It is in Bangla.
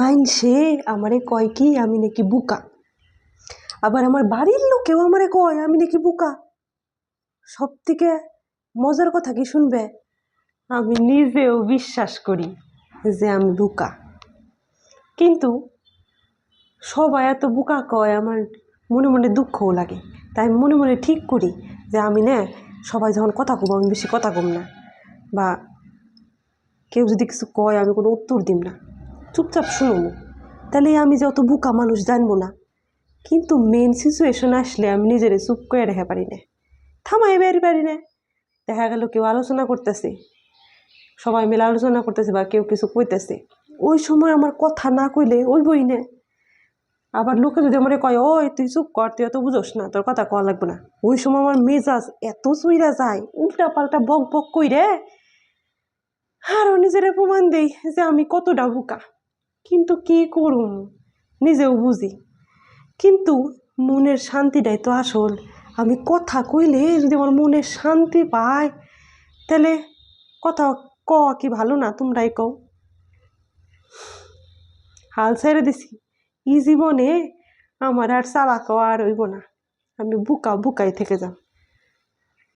মাইনসে আমারে কয় কি, আমি নাকি বুকা। আবার আমার বাড়ির লোকেও আমারে কয়, আমি নাকি বুকা। সব থেকে মজার কথা কি শুনবে? আমি নিজেও বিশ্বাস করি যে আমি বুকা। কিন্তু সবাই এত বুকা কয়, আমার মনে মনে দুঃখও লাগে। তাই মনে মনে ঠিক করি যে আমি না, সবাই যখন কথা কব, আমি বেশি কথা কম না। বা কেউ যদি কিছু কয়, আমি কোনো উত্তর দিম না। চুপচাপ শুনব তাহলে আমি যে অত বুকা মানুষ জানব না। কিন্তু মেন সিচুয়েশন আসলে আমি নিজেরে চুপ করে রেখে পারি না। থামাই বেরি পারি না। দেখা গেল কেউ আলোচনা করতেছে। সবাই মিলে আলোচনা করতেছে বা কেউ কিছু কইতেছে। ওই সময় আমার কথা না কইলে ওই বই না। আবার লোকে যদি আমার কয়, ওই, তুই চুপ কর, তুই এত বুঝোস না, তোর কথা কওয়া লাগবে না। ওই সময় আমার মেজাজ এত চুইরা যায় উল্টা পাল্টা বক বক কইরে। আরও নিজের প্রমাণ দেই যে আমি কতটা বোকা। কিন্তু কি করুম? নিজেও বুঝি। কিন্তু মনের শান্তিটাই তো আসল। আমি কথা কইলে যদি আমার মনের শান্তি পায়, তাহলে কথা ক কি ভালো না তোমরাই কও। হাল ছেড়ে দিছি। এই জীবনে আমার আর চালাক আর হইব না। আমি বুকা বুকাই থেকে যাম।